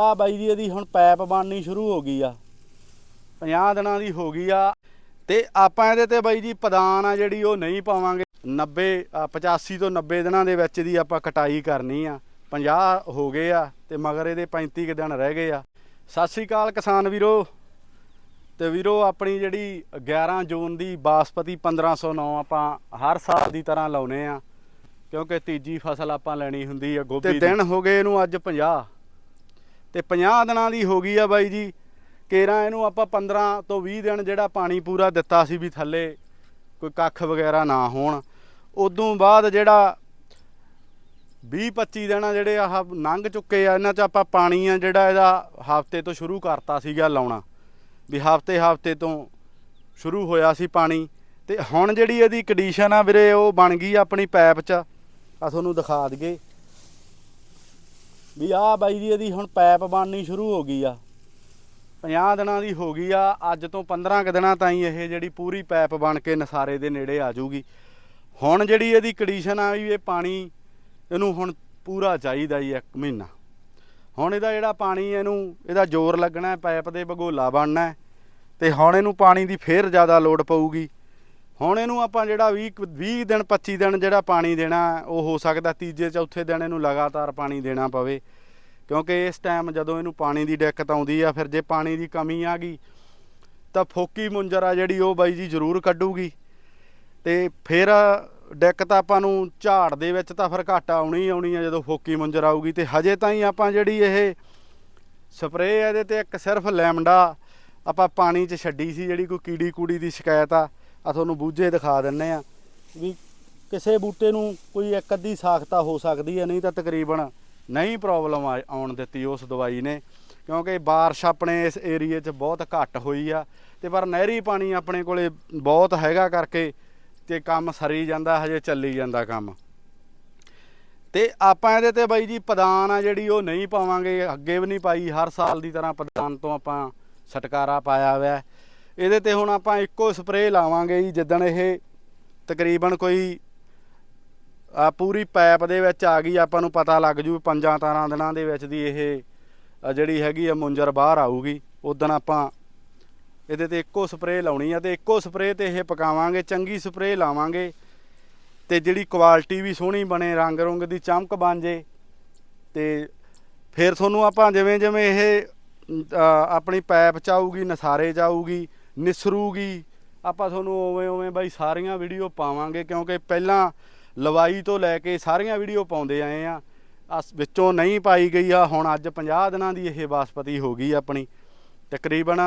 ਆ ਬਾਈ ਜੀ ਇਹਦੀ ਹੁਣ ਪੈਪ ਬਣਨੀ ਸ਼ੁਰੂ ਹੋ ਗਈ ਆ। 50 ਦਿਨਾਂ ਦੀ ਹੋ ਗਈ ਆ। ਤੇ ਆਪਾਂ ਇਹਦੇ ਤੇ ਬਾਈ ਜੀ ਪਦਾਨ ਆ ਜਿਹੜੀ ਉਹ ਨਹੀਂ ਪਾਵਾਂਗੇ। 90 ਅ, 85 ਤੋਂ 90 ਦਿਨਾਂ ਦੇ ਵਿੱਚ ਦੀ ਆਪਾਂ ਕਟਾਈ ਕਰਨੀ ਆ। 50 ਹੋ ਗਏ ਆ ਤੇ ਮਗਰ ਇਹਦੇ 35 ਕੁ ਦਿਨ ਰਹਿ ਗਏ ਆ। ਸਤਿ ਸ੍ਰੀ ਅਕਾਲ ਕਿਸਾਨ ਵੀਰੋ। ਤੇ ਵੀਰੋ ਆਪਣੀ ਜਿਹੜੀ 11 ਜੂਨ ਦੀ ਬਾਸਪਤੀ 1509 ਆਪਾਂ ਹਰ ਸਾਲ ਦੀ ਤਰ੍ਹਾਂ ਲਾਉਨੇ ਆ। ਕਿਉਂਕਿ ਤੀਜੀ ਫਸਲ ਆਪਾਂ ਲੈਣੀ ਹੁੰਦੀ ਆ ਗੋਭੀ ਤੇ ਦਿਨ ਹੋ ਗਏ ਇਹਨੂੰ ਅੱਜ 50 ਤੇ 50 ਦਿਨਾਂ ਦੀ ਹੋ ਗਈ ਆ ਬਾਈ ਜੀ। ਕੇਰਾਂ ਇਹਨੂੰ ਆਪਾਂ 15 ਤੋਂ 20 ਦਿਨ ਜਿਹੜਾ ਪਾਣੀ ਪੂਰਾ ਦਿੱਤਾ ਸੀ ਵੀ ਥੱਲੇ ਕੋਈ ਕੱਖ ਵਗੈਰਾ ਨਾ ਹੋਣ। ਉਦੋਂ ਬਾਅਦ ਜਿਹੜਾ 20 25 ਦਿਨ ਜਿਹੜੇ ਆਹ ਲੰਘ ਚੁੱਕੇ ਆ, ਇਹਨਾਂ 'ਚ ਆਪਾਂ ਪਾਣੀ ਆ ਜਿਹੜਾ ਇਹਦਾ ਹਫ਼ਤੇ ਤੋਂ ਸ਼ੁਰੂ ਕਰਤਾ ਸੀਗਾ ਲਾਉਣਾ। ਵੀ ਹਫ਼ਤੇ ਹਫ਼ਤੇ ਤੋਂ ਸ਼ੁਰੂ ਹੋਇਆ ਸੀ ਪਾਣੀ। ਤੇ ਹੁਣ ਜਿਹੜੀ ਇਹਦੀ ਕੰਡੀਸ਼ਨ ਆ ਵੀਰੇ, ਉਹ ਬਣ ਗਈ ਆਪਣੀ ਪਾਈਪ 'ਚ। ਆ ਤੁਹਾਨੂੰ ਦਿਖਾ ਦਈਏ। ਵੀ ਆਹ ਬਾਈ ਜੀ ਇਹਦੀ ਹੁਣ ਪਾਈਪ ਬਣਨੀ ਸ਼ੁਰੂ ਹੋ ਗਈ ਆ। 50 ਦਿਨਾਂ ਦੀ ਹੋ ਗਈ ਆ ਅੱਜ ਤੋਂ 15 ਕੁ ਦਿਨਾਂ ਤਾਈਂ ਇਹ ਜਿਹੜੀ ਪੂਰੀ ਪਾਈਪ ਬਣ ਕੇ ਨਸਾਰੇ ਦੇ ਨੇੜੇ ਆ ਜਾਊਗੀ। ਹੁਣ ਜਿਹੜੀ ਇਹਦੀ ਕੰਡੀਸ਼ਨ ਆ ਵੀ ਇਹ ਪਾਣੀ ਇਹਨੂੰ ਹੁਣ ਪੂਰਾ ਚਾਹੀਦਾ ਹੀ ਇੱਕ ਮਹੀਨਾ। ਹੁਣ ਇਹਦਾ ਜਿਹੜਾ ਪਾਣੀ ਇਹਨੂੰ ਇਹਦਾ ਜ਼ੋਰ ਲੱਗਣਾ ਹੈ, ਪਾਈਪ ਦੇ ਭਗੋਲਾ ਬਣਨਾ ਹੈ ਤੇ ਹੁਣ ਇਹਨੂੰ ਪਾਣੀ ਦੀ ਫੇਰ ਜ਼ਿਆਦਾ ਲੋੜ ਪਊਗੀ। ਹੁਣ ਇਹਨੂੰ ਆਪਾਂ ਜਿਹੜਾ 20 ਕੁ- 20 ਦਿਨ 25 ਦਿਨ ਜਿਹੜਾ ਪਾਣੀ ਦੇਣਾ, ਉਹ ਹੋ ਸਕਦਾ ਤੀਜੇ, ਚੌਥੇ ਦਿਨ ਇਹਨੂੰ ਲਗਾਤਾਰ ਪਾਣੀ ਦੇਣਾ ਪਵੇ। ਕਿਉਂਕਿ ਇਸ ਟਾਈਮ ਜਦੋਂ ਇਹਨੂੰ ਪਾਣੀ ਦੀ ਦਿੱਕਤ ਆਉਂਦੀ ਆ, ਫਿਰ ਜੇ ਪਾਣੀ ਦੀ ਕਮੀ ਆ ਗਈ, ਤਾਂ ਫੋਕੀ ਮੁੰਜਰ ਆ ਜਿਹੜੀ ਉਹ ਬਾਈ ਜੀ ਜ਼ਰੂਰ ਕੱਢੂਗੀ। ਤੇ ਫਿਰ ਦਿੱਕਤ ਆਪਾਂ ਨੂੰ ਝਾੜ ਦੇ ਵਿੱਚ ਤਾਂ ਫਿਰ ਘਾਟਾ ਆਉਣੀ ਆਉਣੀ ਆ ਜਦੋਂ ਫੋਕੀ ਮੁੰਜਰ ਆਊਗੀ। ਤੇ ਹਜੇ ਤਾਂ ਹੀ ਆਪਾਂ ਜਿਹੜੀ ਇਹ ਸਪਰੇਅ ਇਹਦੇ ਤੇ ਇੱਕ ਸਿਰਫ ਲੈਮਡਾ ਆਪਾਂ ਪਾਣੀ 'ਚ ਛੱਡੀ ਸੀ, ਜਿਹੜੀ ਕੋਈ ਕੀੜੀ ਕੂੜੀ ਦੀ ਸ਼ਿਕਾਇਤ ਆ। ਆ ਤੁਹਾਨੂੰ ਬੂਝੇ ਦਿਖਾ ਦਿੰਨੇ ਆ ਵੀ ਕਿਸੇ ਬੂਟੇ ਨੂੰ ਕੋਈ ਇੱਕ ਅੱਧੀ ਸਾਖਤਾ ਹੋ ਸਕਦੀ ਹੈ, ਨਹੀਂ ਤਾਂ ਤਕਰੀਬਨ ਨਹੀਂ ਪ੍ਰੋਬਲਮ ਆਉਣ ਦਿੱਤੀ ਉਸ ਦਵਾਈ ਨੇ, ਕਿਉਂਕਿ ਬਾਰਿਸ਼ ਆਪਣੇ ਇਸ ਏਰੀਏ 'ਚ ਬਹੁਤ ਘੱਟ ਹੋਈ ਆ, ਤੇ ਪਰ ਨਹਿਰੀ ਪਾਣੀ ਆਪਣੇ ਕੋਲੇ ਬਹੁਤ ਹੈਗਾ ਕਰਕੇ ਤੇ ਕੰਮ ਸਰੀ ਜਾਂਦਾ, ਹਜੇ ਚੱਲੀ ਜਾਂਦਾ ਕੰਮ। ਤੇ ਆਪਾਂ ਇਹਦੇ ਤੇ ਬਾਈ ਜੀ ਪਦਾਨ ਆ ਜਿਹੜੀ ਉਹ ਨਹੀਂ ਪਾਵਾਂਗੇ, ਅੱਗੇ ਵੀ ਨਹੀਂ ਪਾਈ, ਹਰ ਸਾਲ ਦੀ ਤਰ੍ਹਾਂ ਪਦਾਨ ਤੋਂ ਆਪਾਂ ਛਟਕਾਰਾ ਪਾਇਆ ਹੋਇਆ। ਇਹਦੇ ਤੇ ਹੁਣ ਆਪਾਂ ਇੱਕੋ ਸਪਰੇਅ ਲਾਵਾਂਗੇ ਜੀ, ਜਿੱਦਣ ਇਹ ਤਕਰੀਬਨ ਕੋਈ, ਆ ਪੂਰੀ ਪਾਈਪ ਦੇ ਵਿੱਚ ਆ ਗਈ, ਆਪਾਂ ਨੂੰ ਪਤਾ ਲੱਗ ਜੂ ਪੰਜਾਂ ਤਾਰਾਂ ਦਿਨਾਂ ਦੇ ਵਿੱਚ ਦੀ ਇਹ ਜਿਹੜੀ ਹੈਗੀ ਆ ਮੁੰਜਰ ਬਾਹਰ ਆਊਗੀ। ਉਦੋਂ ਆਪਾਂ ਇਹਦੇ ਤੇ ਇੱਕੋ ਸਪਰੇਅ ਲਾਉਣੀ ਆ ਤੇ ਇੱਕੋ ਸਪਰੇਅ ਤੇ ਇਹ ਪਕਾਵਾਂਗੇ, ਚੰਗੀ ਸਪਰੇਅ ਲਾਵਾਂਗੇ ਤੇ ਜਿਹੜੀ ਕੁਆਲਿਟੀ ਵੀ ਸੋਹਣੀ ਬਣੇ, ਰੰਗ ਰੁੰਗ ਦੀ ਚਮਕ ਬਣ ਜੇ ਤੇ ਫਿਰ ਤੁਹਾਨੂੰ ਆਪਾਂ ਜਿਵੇਂ ਜਿਵੇਂ ਇਹ ਆਪਣੀ ਪਾਈਪ ਚ ਆਊਗੀ, ਨਸਾਰੇ ਚ ਆਊਗੀ ਨਿਸਰੂਗੀ। ਆਪਾਂ ਤੁਹਾਨੂੰ ਉਵੇਂ ਉਵੇਂ ਬਾਈ ਸਾਰੀਆਂ ਵੀਡੀਓ ਪਾਵਾਂਗੇ ਕਿਉਂਕਿ ਪਹਿਲਾਂ ਲਵਾਈ ਤੋਂ ਲੈ ਕੇ ਸਾਰੀਆਂ ਵੀਡੀਓ ਪਾਉਂਦੇ ਆਏ ਆ। ਅਸ ਵਿੱਚੋਂ ਨਹੀਂ ਪਾਈ ਗਈ ਆ ਹੁਣ ਅੱਜ 50 ਦਿਨਾਂ ਦੀ ਇਹ ਬਾਸਪਤੀ ਹੋ ਗਈ ਆਪਣੀ। ਤਕਰੀਬਨ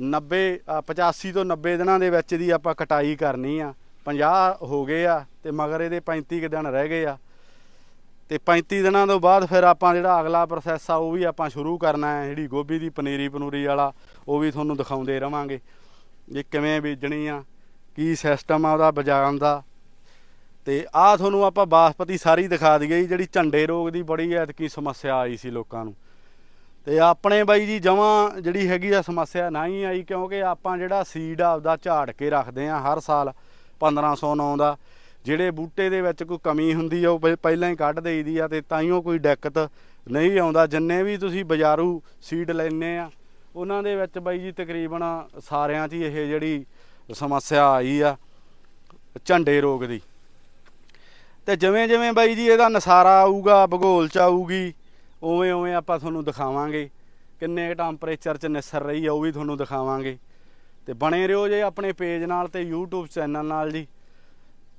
90 ਅ, 85 ਤੋਂ 90 ਦਿਨਾਂ ਦੇ ਵਿੱਚ ਦੀ ਆਪਾਂ ਕਟਾਈ ਕਰਨੀ ਆ। 50 ਹੋ ਗਏ ਆ ਤੇ ਮਗਰ ਇਹਦੇ 35 ਕੁ ਦਿਨ ਰਹਿ ਗਏ ਆ। ਤੇ 35 ਦਿਨਾਂ ਤੋਂ ਬਾਅਦ ਫਿਰ ਆਪਾਂ ਜਿਹੜਾ ਅਗਲਾ ਪ੍ਰੋਸੈਸ ਆ ਉਹ ਵੀ ਆਪਾਂ ਸ਼ੁਰੂ ਕਰਨਾ ਹੈ। ਜਿਹੜੀ ਗੋਭੀ ਦੀ ਪਨੀਰੀ ਪਨੂਰੀ ਵਾਲਾ ਉਹ ਵੀ ਤੁਹਾਨੂੰ ਦਿਖਾਉਂਦੇ ਰਵਾਂਗੇ। ਵੀ ਕਿਵੇਂ ਬੀਜਣੀ ਆ ਕੀ ਸਿਸਟਮ ਆ ਉਹਦਾ ਬਜਾਉਣ ਦਾ। ਤੇ ਆਹ ਤੁਹਾਨੂੰ ਆਪਾਂ ਬਾਸਪਤੀ ਸਾਰੀ ਦਿਖਾ ਦਈਏ ਜੀ, ਜਿਹੜੀ ਝੰਡੇ ਰੋਗ ਦੀ ਬੜੀ ਐਤਕੀ ਸਮੱਸਿਆ ਆਈ ਸੀ ਲੋਕਾਂ ਨੂੰ। ਤੇ ਆਪਣੇ ਬਾਈ ਜੀ ਜਮਾਂ ਜਿਹੜੀ ਹੈਗੀ ਆ ਸਮੱਸਿਆ ਨਹੀਂ ਆਈ ਕਿਉਂਕਿ ਆਪਾਂ ਜਿਹੜਾ ਸੀਡ ਆਪਦਾ ਝਾੜ ਕੇ ਰੱਖਦੇ ਆ ਹਰ ਸਾਲ 1509 ਦਾ। ਜਿਹੜੇ ਬੂਟੇ ਦੇ ਵਿੱਚ ਕੋਈ ਕਮੀ ਹੁੰਦੀ ਆ, ਉਹ ਪਹਿ- ਪਹਿਲਾਂ ਹੀ ਕੱਢ ਦੇਈਦੀ ਆ ਤੇ ਉਹ ਕੋਈ ਦਿੱਕਤ ਨਹੀਂ ਆਉਂਦਾ। ਜਿੰਨੇ ਵੀ ਤੁਸੀਂ ਬਾਜ਼ਾਰੂ ਸੀਡ ਲੈਣੇ ਆ, ਉਹਨਾਂ ਦੇ ਵਿੱਚ ਬਾਈ ਜੀ ਤਕਰੀਬਨ ਸਾਰਿਆਂ 'ਚ ਹੀ ਇਹ ਜਿਹੜੀ ਸਮੱਸਿਆ ਆਈ ਆ, ਝੰਡੇ ਰੋਗ ਦੀ। ਤੇ ਜਿਵੇਂ ਜਿਵੇਂ ਬਾਈ ਜੀ ਇਹਦਾ ਨਸਾਰਾ ਆਊਗਾ, ਭੂਗੋਲ ਚ ਆਊਗੀ ਉਵੇਂ ਉਵੇਂ ਆਪਾਂ ਤੁਹਾਨੂੰ ਦਿਖਾਵਾਂਗੇ, ਕਿੰਨੇ ਟੈਂਪਰੇਚਰ ਚ ਨਿਸਰ ਰਹੀ ਆ, ਉਹ ਵੀ ਤੁਹਾਨੂੰ ਦਿਖਾਵਾਂਗੇ। ਤੇ ਬਣੇ ਰਹੋ ਜੇ ਆਪਣੇ ਪੇਜ ਨਾਲ ਤੇ YouTube ਚੈਨਲ ਨਾਲ ਜੀ।